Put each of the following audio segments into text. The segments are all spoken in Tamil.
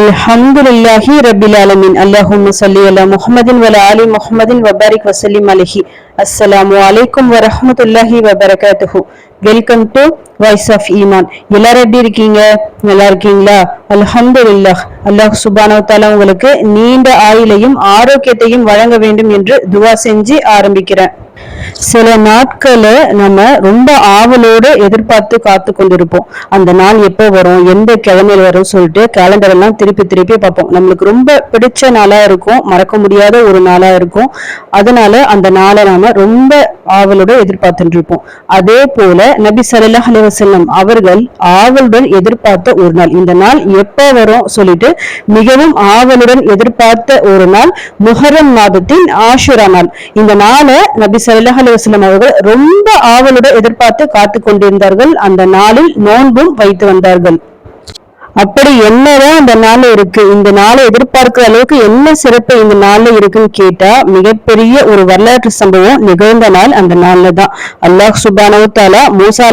الحمد لله رب العالمين اللهم صل على محمد وعلى ال محمد وبارك وسلم عليه السلام عليكم ورحمة الله وبركاته வெல்கம் டு வாய்ஸ் ஆஃப் ஈமான் எல்லாரும் எப்படி இருக்கீங்க நல்லா இருக்கீங்களா அல்ஹம்துலில்லாஹ் அல்லாஹ் சுபானவ தாலா உங்களுக்கு நீண்ட ஆயுளையும் ஆரோக்கியத்தையும் வழங்க வேண்டும் என்று துவா செஞ்சு ஆரம்பிக்கிறேன் சில நாட்களை நம்ம ரொம்ப ஆவலோடு எதிர்பார்த்து காத்து கொண்டிருப்போம். அந்த நாள் எப்போ வரும்? எந்த கிழமையில் வரும் சொல்லிட்டு கேலண்டர் எல்லாம் திருப்பி திருப்பி பார்ப்போம். நம்மளுக்கு ரொம்ப பிடிச்ச நாளா இருக்கும். மறக்க முடியாத ஒரு நாளா இருக்கும். அதனால அந்த நாளை நாம ரொம்ப ஆவலோட எதிர்பார்த்துட்டு இருப்போம் அதே போல நபி ஸல்லல்லாஹு அலைஹி அவர்கள் ஆவலுடன் எதிர்பார்த்த ஒரு நாள். இந்த நாள் எப்போ வரும் சொல்லிட்டு மிகவும் ஆவலுடன் எதிர்பார்த்த ஒரு நாள் முஹரம் மாதத்தின் ஆஷுரா நாள். இந்த நாளை நபி ஸல்லல்லாஹு அலுவலம் அவர்கள் ரொம்ப ஆவலுடன் எதிர்பார்த்து காத்து கொண்டிருந்தார்கள் அந்த நாளில் நோன்பும் வைத்து வந்தார்கள். அப்படி என்னதான் அந்த நாள் இருக்கு? இந்த நாளை எதிர்பார்க்கிற அளவுக்கு என்ன சிறப்பு இந்த நாள்ல இருக்குன்னு கேட்டா மிகப்பெரிய ஒரு வரலாற்று சம்பவம் நிகழ்ந்த நாள் அந்த நாள்ல தான். அல்லாஹ் சுபானவு தாலா மூசா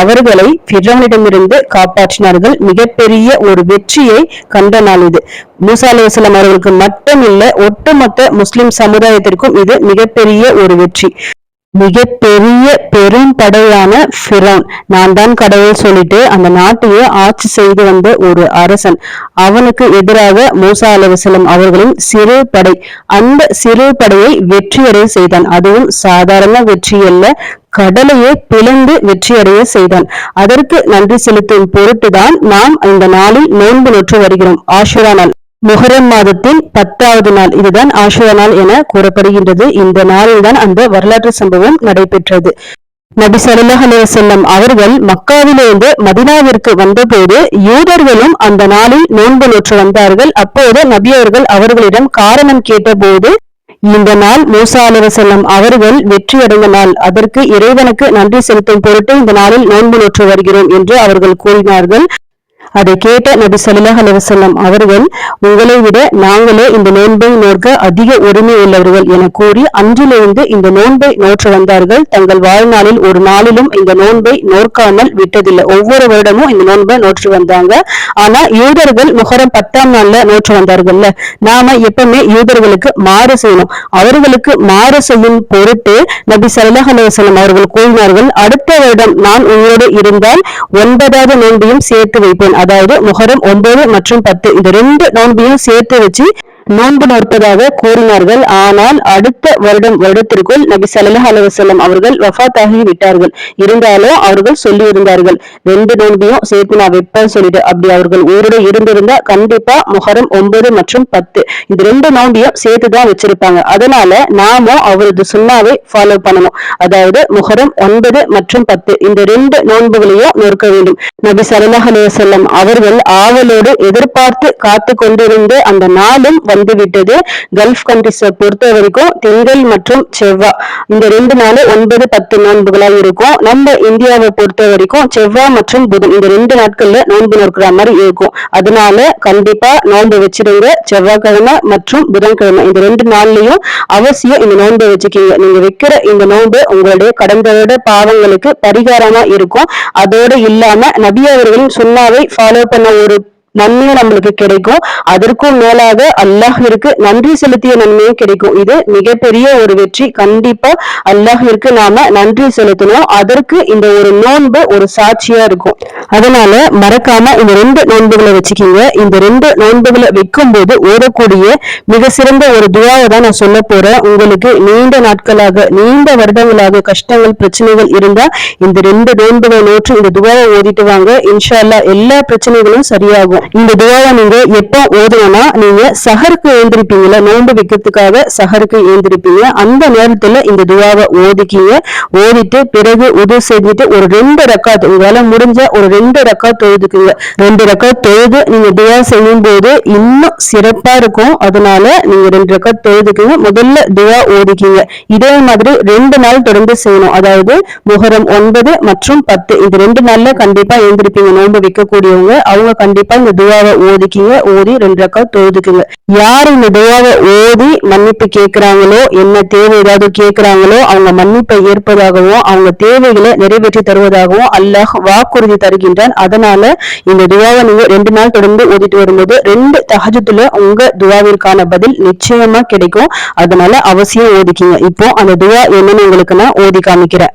அவர்களை பிறனிடமிருந்து காப்பாற்றினார்கள். மிகப்பெரிய ஒரு வெற்றியை கண்ட நாள் இது. மூசா அவர்களுக்கு மட்டும் இல்ல ஒட்டுமொத்த முஸ்லிம் சமுதாயத்திற்கும் இது மிகப்பெரிய ஒரு வெற்றி. மிகப்பெரிய பெரும் படையான ஃபிரௌன். நான் தான் கடவுள் சொல்லிட்டு அந்த நாட்டையே ஆட்சி செய்து வந்த ஒரு அரசன். அவனுக்கு எதிராக மூசா அலுவலம் அவர்களின் சிறு படை. அந்த சிறு படையை வெற்றியடைய செய்தான். அதுவும் சாதாரண வெற்றி அல்ல கடலையே பிளந்து வெற்றியடைய செய்தான். அதற்கு நன்றி செலுத்தும் பொருட்டுதான் நாம் இந்த நாளில் நோன்பு நொற்று வருகிறோம். ஆஷுரா நாள். முஹரம் மாதத்தின் பத்தாவது நாள். இதுதான் ஆஷுரா நாள் என கூறப்படுகின்றது. இந்த நாளில் தான் அந்த வரலாற்று சம்பவம் நடைபெற்றது. நபி ஸல்லல்லாஹு செல்லம் அவர்கள் மக்காவிலிருந்து மதினாவிற்கு வந்தபோது யூதர்களும் அந்த நாளில் நோன்பு நோற்று வந்தார்கள். அப்போது நபி அவர்கள் அவர்களிடம் காரணம் கேட்டபோது இந்த நாள் மூசா அலுவலம் அவர்கள் வெற்றியடைந்த நாள். அதற்கு இறைவனுக்கு நன்றி செலுத்தும் பொருட்டு இந்த நாளில் நோன்பு நோற்று வருகிறோம் என்று அவர்கள் கூறினார்கள். அதை கேட்ட நபி ஸல்லல்லாஹு அலைஹி அவர்கள் உங்களை விட நாங்களே இந்த நோன்பை நோக்க அதிக உரிமை உள்ளவர்கள் என கூறி அன்றிலிருந்து இந்த நோன்பை நோற்று வந்தார்கள். தங்கள் வாழ்நாளில் ஒரு நாளிலும் இந்த நோன்பை நோக்காமல் விட்டதில்லை. ஒவ்வொரு வருடமும் இந்த நோன்பை நோற்று வந்தாங்க. ஆனா யூதர்கள் முகரம் பத்தாம் நாள்ல நோற்று வந்தார்கள்ல. நாம எப்பவுமே யூதர்களுக்கு மாறு செய்யணும். அவர்களுக்கு மாறு செய்யும் பொருட்டு நபி ஸல்லல்லாஹு அலைஹி அவர்கள் கூறினார்கள் அடுத்த வருடம் நான் உங்களோடு இருந்தால் ஒன்பதாவது நோன்பையும் சேர்த்து வைப்பேன். அதாவது முகரம் ஒன்பது மற்றும் பத்து. இந்த ரெண்டு நோன்பையும் சேர்த்து வச்சு நோன்பு நோற்பதாக கூறினார்கள். ஆனால் அடுத்த வருடம் வருடத்திற்குள் நபி ஸல்லல்லாஹு அலுவலம் வஸல்லம் அவர்கள் ஆகி விட்டார்கள். இருந்தாலும் அவர்கள் சொல்லி இருந்தார்கள் ரெண்டு நோன்பையும் சேர்த்து நான் வைப்பேன் சொல்லிட்டு அப்படி அவர்கள் ஊரோட இருந்திருந்தா கண்டிப்பா முகரம் ஒன்பது மற்றும் பத்து. இந்த ரெண்டு நோன்பையும் சேர்த்து தான் வச்சிருப்பாங்க. அதனால நாமும் அவரது சுண்ணாவை ஃபாலோ பண்ணணும். அதாவது முகரம் ஒன்பது மற்றும் பத்து. இந்த ரெண்டு நோன்புகளையும் நோக்க வேண்டும். நபி சல்லாஹ் அலுவலம் அவர்கள் ஆவலோடு எதிர்பார்த்து காத்து கொண்டிருந்த அந்த நாளும் வந்துவிட்டது. கல்ஃப் கண்ட்ரிஸை பொறுத்த வரைக்கும் திங்கள் மற்றும் செவ்வாய் இந்த ரெண்டு நாள் ஒன்பது பத்து நோன்புகளா இருக்கும். நம்ம இந்தியாவை பொறுத்த வரைக்கும் செவ்வாய் மற்றும் புதன் இந்த ரெண்டு நாட்கள்ல நோன்பு நோக்கிற மாதிரி இருக்கும். அதனால கண்டிப்பா நோன்பு வச்சிருங்க. செவ்வாய்க்கிழமை மற்றும் புதன்கிழமை இந்த ரெண்டு நாள்லயும் அவசியம் இந்த நோன்பை வச்சுக்கீங்க. நீங்க வைக்கிற இந்த நோன்பு உங்களுடைய கடந்தோட பாவங்களுக்கு பரிகாரமா இருக்கும். அதோட இல்லாம நபி அவர்களின் சுண்ணாவை ஃபாலோ பண்ண ஒரு நன்மையும் நம்மளுக்கு கிடைக்கும். அதற்கும் மேலாக அல்லாஹிற்கு நன்றி செலுத்திய நன்மையும் கிடைக்கும். இது மிகப்பெரிய ஒரு வெற்றி. கண்டிப்பா அல்லாஹிற்கு நாம நன்றி செலுத்தணும். அதற்கு இந்த ஒரு நோன்பு ஒரு சாட்சியா இருக்கும். அதனால மறக்காம இந்த ரெண்டு நோன்புகளை வச்சுக்கீங்க. இந்த ரெண்டு நோன்புகளை வைக்கும் போது ஓடக்கூடிய மிக சிறந்த ஒரு துவாவை தான் நான் சொல்ல போறேன். உங்களுக்கு நீண்ட நாட்களாக நீண்ட வருடங்களாக கஷ்டங்கள் பிரச்சனைகள் இருந்தா இந்த ரெண்டு நோன்புகளை நோற்று இந்த துவாவை ஓதிட்டு வாங்க. இன்ஷால்லா எல்லா பிரச்சனைகளும் சரியாகும். இந்த துவாவை நீங்க எப்போ ஓதணும்னா நீங்க சஹருக்கு எழுந்திருப்பீங்கல்ல நோன்பு வைக்கிறதுக்காக சஹருக்கு எழுந்திருப்பீங்க. அந்த நேரத்துல இந்த துவாவை ஓதிக்கீங்க. ஓதிட்டு பிறகு உது செஞ்சுட்டு ஒரு ரெண்டு ரக்காத் உங்களால முடிஞ்ச ஒரு ரெண்டு ரக்காத் தொழுதுக்குங்க. ரெண்டு ரக்காத் தொழுது நீங்க துவா செய்யும் போது இன்னும் சிறப்பா இருக்கும். அதனால நீங்க ரெண்டு ரக்காத் தொழுதுக்குங்க. முதல்ல துவா ஓதிக்கீங்க. இதே மாதிரி ரெண்டு நாள் தொடர்ந்து செய்யணும். அதாவது முகரம் ஒன்பது மற்றும் பத்து. இது ரெண்டு நாள்ல கண்டிப்பா எழுந்திருப்பீங்க. நோன்பு வைக்கக்கூடியவங்க அவங்க கண்டிப்பா இந்த இந்த துவாவை ஓதிக்கிங்க. ஓதி ரெண்டு ரக்கா தொழுதுக்குங்க. யார் இந்த துவாவை ஓதி மன்னிப்பு கேட்கிறாங்களோ என்ன தேவை ஏதாவது கேட்கிறாங்களோ அவங்க மன்னிப்பை ஏற்பதாகவும் அவங்க தேவைகளை நிறைவேற்றி தருவதாகவும் அல்லாஹ் வாக்குறுதி தருகின்றான். அதனால இந்த துவாவை நீங்க ரெண்டு நாள் தொடர்ந்து ஓதிட்டு வரும்போது ரெண்டு தகஜத்துல உங்க துவாவிற்கான பதில் நிச்சயமா கிடைக்கும். அதனால அவசியம் ஓதிக்கிங்க. இப்போ அந்த துவா என்னன்னு உங்களுக்கு நான் ஓதி காமிக்கிறேன்.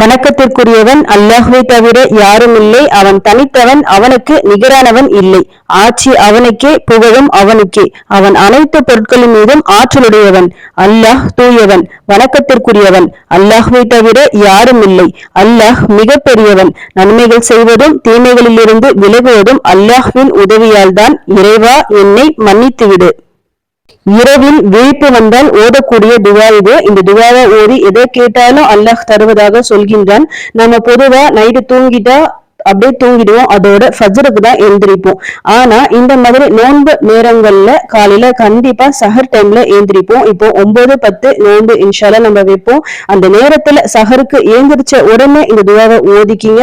வணக்கத்திற்குரியவன் அல்லாஹுவை தவிர யாரும் இல்லை. அவன் தனித்தவன் அவனுக்கு நிகரானவன் இல்லை. ஆட்சி அவனுக்கே புகழும் அவனுக்கே. அவன் அனைத்து பொருட்களின் மீதும் ஆற்றலுடையவன். அல்லாஹ் தூயவன் வணக்கத்திற்குரியவன். அல்லாஹுவை தவிர யாரும் இல்லை. அல்லாஹ் மிக பெரியவன் நன்மைகள் செய்வதும் தீமைகளிலிருந்து விலகுவதும் அல்லாஹ்வின் உதவியால் தான் இறைவா என்னை மன்னித்துவிடு. இரவில் விழிப்பு வந்தால் ஓதக்கூடிய துவா இது. இந்த துவாவை ஓதி எதை கேட்டாலும் அல்லாஹ் தருவதாக சொல்கின்றான். நம்ம பொதுவா நைட்டு தூங்கிட்டா அப்படியே தூங்கிடுவோம். அதோட ஃபஜருக்கு தான் எழுந்திரிப்போம் ஆனா இந்த மாதிரி நோன்பு நேரங்கள்ல காலையில கண்டிப்பா சஹர் டைம்ல எழுந்திரிப்போம் இப்போ ஒன்பது பத்து நோன்பு இன்ஷால நம்ம வைப்போம். அந்த நேரத்துல சஹருக்கு ஏந்திரிச்ச உடனே இந்த துவாவை ஓதிக்கிங்க.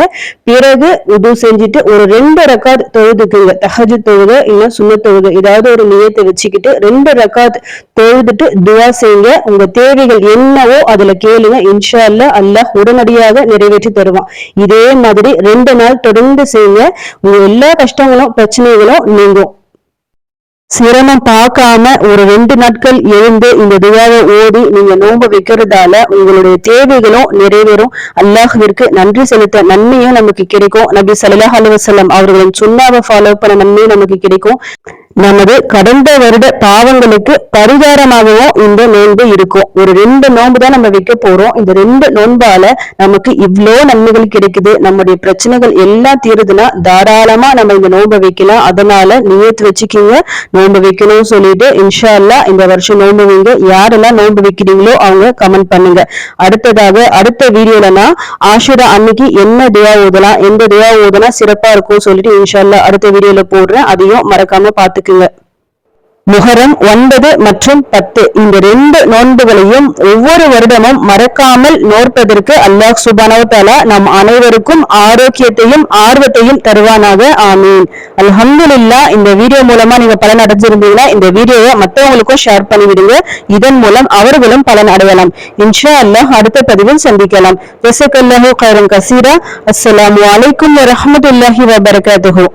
பிறகு உது செஞ்சுட்டு ஒரு ரெண்டு ரக்காத் தொழுதுக்குங்க. தஹஜு தொழுக இல்ல சுண்ண தொழுக ஏதாவது ஒரு நியத்தை வச்சுக்கிட்டு ரெண்டு ரக்காத் தொழுதுட்டு துவா செய்யுங்க. உங்க தேவைகள் என்னவோ அதுல கேளுங்க. இன்ஷா அல்ல அல்லாஹ் உடனடியாக நிறைவேற்றி தருவான். இதே மாதிரி ரெண்டு நாள் நாள் தொடர்ந்து செய்யுங்க உங்க எல்லா கஷ்டங்களும் பிரச்சனைகளும் நீங்கும். சிரமம் பார்க்காம ஒரு ரெண்டு நாட்கள் எழுந்து இந்த துவாவை ஓடி நீங்க நோன்பு வைக்கிறதால உங்களுடைய தேவைகளும் நிறைவேறும். அல்லாஹுவிற்கு நன்றி செலுத்த நன்மையும் நமக்கு கிடைக்கும். நபி சல்லாஹ் அலுவலம் அவர்களின் சுண்ணாவை ஃபாலோ பண்ண நன்மையும் நமக்கு கிடைக்கும். நமது கடந்த வருட பாவங்களுக்கு பரிகாரமாகவும் இந்த நோன்பு இருக்கும். ஒரு ரெண்டு நோன்பு தான் நம்ம வைக்க போறோம். இந்த ரெண்டு நோன்பால நமக்கு இவ்வளோ நன்மைகள் கிடைக்குது. நம்முடைய பிரச்சனைகள் எல்லாம் தீருதுன்னா தாராளமா நம்ம இந்த நோன்பை வைக்கலாம். அதனால நியத்து வச்சுக்கிங்க. நோன்பு வைக்கணும்னு சொல்லிட்டு இன்ஷா அல்லா இந்த வருஷம் நோன்பு வைங்க. யாரெல்லாம் நோன்பு வைக்கிறீங்களோ அவங்க கமெண்ட் பண்ணுங்க. அடுத்ததாக அடுத்த வீடியோல நான் ஆஷுரா அன்னைக்கு என்ன துவா ஓதலாம் எந்த துவா ஓதனா சிறப்பா இருக்கும் சொல்லிட்டு இன்ஷா அல்லா அடுத்த வீடியோல போடுறேன். அதையும் மறக்காம பாத்துக்குங்க முகரம் ஒன்பது மற்றும் பத்து. இந்த ரெண்டு நோன்புகளையும் ஒவ்வொரு வருடமும் மறக்காமல் நோற்பதற்கு அல்லாஹ் சுபானவத்தாலா நம் அனைவருக்கும் ஆரோக்கியத்தையும் ஆர்வத்தையும் தருவானாக. ஆமீன். அல்ஹம்துல்லா இந்த வீடியோ மூலமா நீங்க பலன் அடைஞ்சிருந்தீங்கன்னா இந்த வீடியோவை மற்றவங்களுக்கும் ஷேர் பண்ணிவிடுங்க. இதன் மூலம் அவர்களும் பலன் அடையலாம். இன்ஷா அல்லாஹ் அடுத்த பதிவில் சந்திக்கலாம். ஜசக் அல்லாஹூ கசீரா. அஸ்லாம் வலைக்கம் வரமத்துல்லாஹி வபரகாத்துஹூ.